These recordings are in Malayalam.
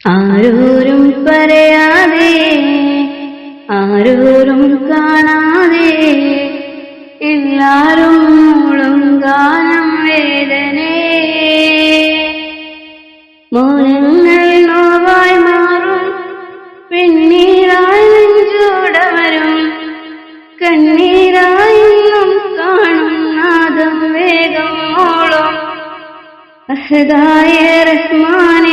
ആരോരും പറയാതെ ആരോരും കാണാതെ എല്ലാരും ഗാനം വേദനേ മോനങ്ങൾ നോവായി മാറും പിന്നീരായി ചൂടവരും കണ്ണീരായി കാണും നാദം വേഗം മോളും. അഹദായ റഹ്മാനേ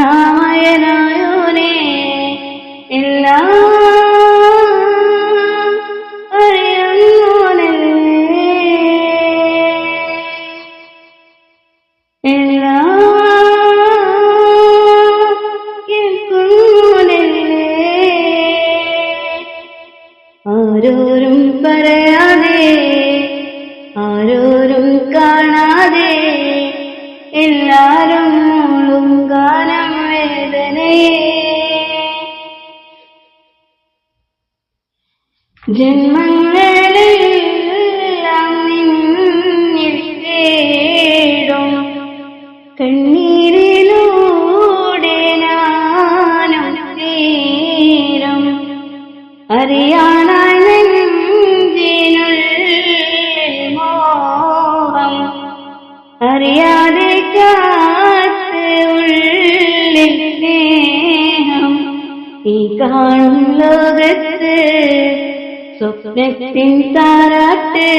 കരുണാമയനായോനേ എല്ലാം അറിയുന്നോനല്ലേ ജന്മങ്ങളെല്ലാം നിന്നിൽ തേടും കണ്ണീരിലൂടെ നാനും തീരും അറിയാനായി നെഞ്ചിനുള്ളിൽ മോഹം. അറിയാതെ കാത്ത് ഉള്ളിൽ സ്നേഹം. ഈ കാണും ലോകത്ത് സ്വപ്നത്തിൻ താരാട്ട്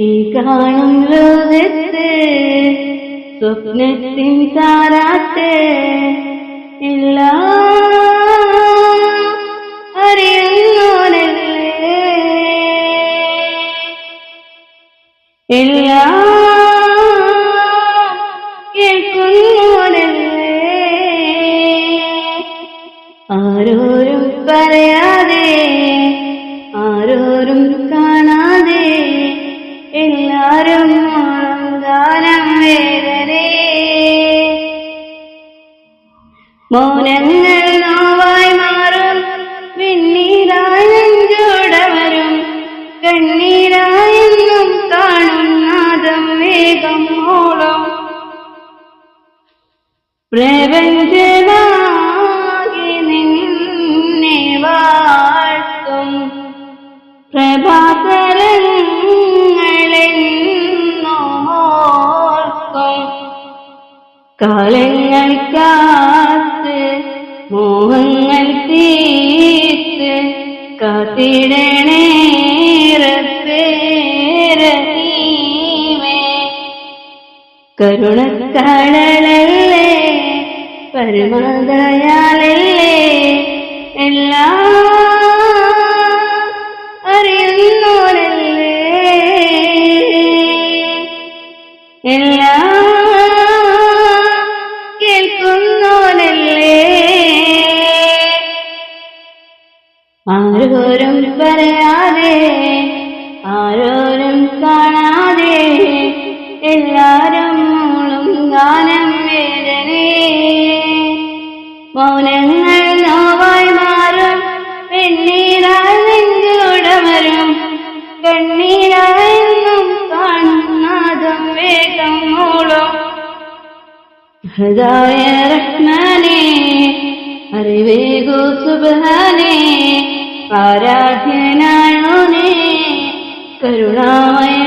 ഈ കാണും ലോകത്ത് സ്വപ്നത്തിൻ താരാട്ട് എല്ലാം അറിയുന്നോനല്ലേ എല്ലാം മൗനങ്ങൾ നോവായി മാറും. പിന്നീടായി നെഞ്ചോടവരും കണ്ണീരായെന്നും കാണും നാദം വേഗം ഓളം പ്രപഞ്ചമാകെ നിന്നെ വാഴ്ത്തും. പ്രഭാകരങ്ങളെന്നോർക്കും കാലങ്ങൾ കാത്ത് മോഹങ്ങൾ തീർത്ത് കാത്തിടണേ കരുണക്കാളല്ലേ പരമദയാലല്ലേ എല്ലാം അറിയുന്നോരല്ലേ എല്ലാം ആരോരും പറയാതെ ആരോരും കാണാതെ എല്ലാരും മൂളും ഗാനം വേദനേ മൗനങ്ങൾ നോവായി മാറും പിന്നീടായി വരും. കണ്ണീരായെന്നും കാണുന്നതും വേഗം മൂളും. ഹൃദായ റഹ്മാനേ അറിവേഗോ സുബാനേ ആരാധ്യനായോനേ കരുണാമയ